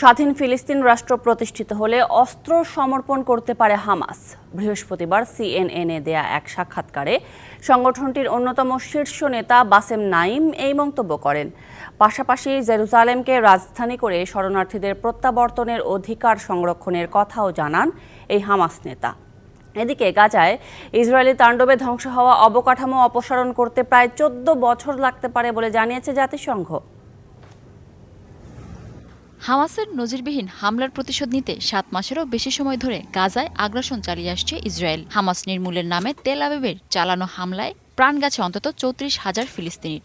স্বাধীন ফিলিস্তিন রাষ্ট্র প্রতিষ্ঠিত হলে অস্ত্র সমর্পণ করতে পারে হামাস। বৃহস্পতিবার সিএনএনে দেয়া এক সাক্ষাৎকারে সংগঠনটির অন্যতম শীর্ষ নেতা বাসেম নাইম এই মন্তব্য করেন। পাশাপাশি জেরুজালেমকে রাজধানী করে শরণার্থীদের প্রত্যাবর্তনের অধিকার সংরক্ষণের কথাও জানান এই হামাস নেতা। এদিকে গাজায় ইসরায়েলি তাণ্ডবে ধ্বংস হওয়া অবকাঠামো অপসারণ করতে প্রায় চোদ্দ বছর লাগতে পারে বলে জানিয়েছে জাতিসংঘ। হামাসের নজিরবিহীন হামলার প্রতিশোধ নিতে সাত মাসেরও বেশি সময় ধরে গাজায় আগ্রাসন চালিয়ে আসছে ইসরায়েল। হামাস নির্মূলের নামে তেল আবেবের চালানো হামলায় প্রাণ গেছে অন্তত চৌত্রিশ হাজার ফিলিস্তিনির।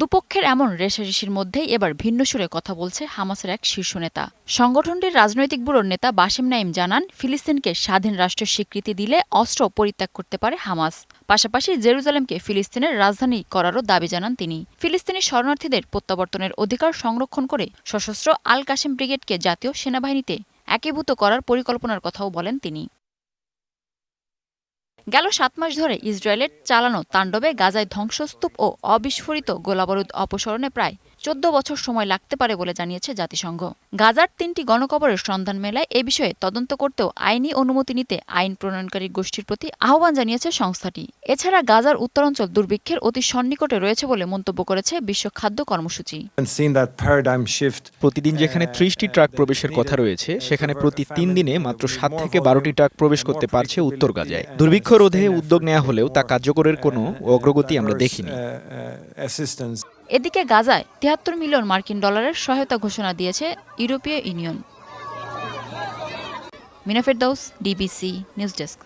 দুপক্ষের এমন রেশারেশির মধ্যেই এবার ভিন্ন সুরে কথা বলছে হামাসের এক শীর্ষ নেতা। সংগঠনটির রাজনৈতিক ব্যুরোর নেতা বাসিম নাইম জানান, ফিলিস্তিনকে স্বাধীন রাষ্ট্রের স্বীকৃতি দিলে অস্ত্র পরিত্যাগ করতে পারে হামাস। পাশাপাশি জেরুজালেমকে ফিলিস্তিনের রাজধানী করারও দাবি জানান তিনি। ফিলিস্তিনি শরণার্থীদের প্রত্যাবর্তনের অধিকার সংরক্ষণ করে সশস্ত্র আল কাশেম ব্রিগেডকে জাতীয় সেনাবাহিনীতে একীভূত করার পরিকল্পনার কথাও বলেন তিনি। গেল সাত মাস ধরে ইসরায়েলের চালানো তাণ্ডবে গাজায় ধ্বংসস্তূপ ও অবিস্ফোরিত গোলাবরুদ অপসরণে প্রায় চোদ্দ বছর সময় লাগতে পারে বলে জানিয়েছে জাতিসংঘ। গাজার তিনটি গণকবরের সন্ধান মেলায় এ বিষয়ে তদন্ত করতেও আইনি অনুমতি নিতে আইন প্রণয়নকারী গোষ্ঠীর প্রতি আহ্বান জানিয়েছে সংস্থাটি। এছাড়া গাজার উত্তরাঞ্চল দুর্ভিক্ষের অতি সন্নিকটে রয়েছে বলে মন্তব্য করেছে বিশ্ব খাদ্য কর্মসূচি। প্রতিদিন যেখানে ত্রিশটি ট্রাক প্রবেশের কথা রয়েছে সেখানে প্রতি তিন দিনে মাত্র সাত থেকে বারোটি ট্রাক প্রবেশ করতে পারছে উত্তর গাজায়। দুর্ভিক্ষ রোধে উদ্যোগ নেওয়া হলেও তা কার্যকরের কোনো অগ্রগতি আমরা দেখিনি। Uh, uh, assistance. এদিকে গাজায় তিয়াত্তর মিলিয়ন মার্কিন ডলারের সহায়তা ঘোষণা দিয়েছে ইউরোপীয় ইউনিয়ন। মিনাফের দাউস ডিবিসি নিউজ ডেস্ক।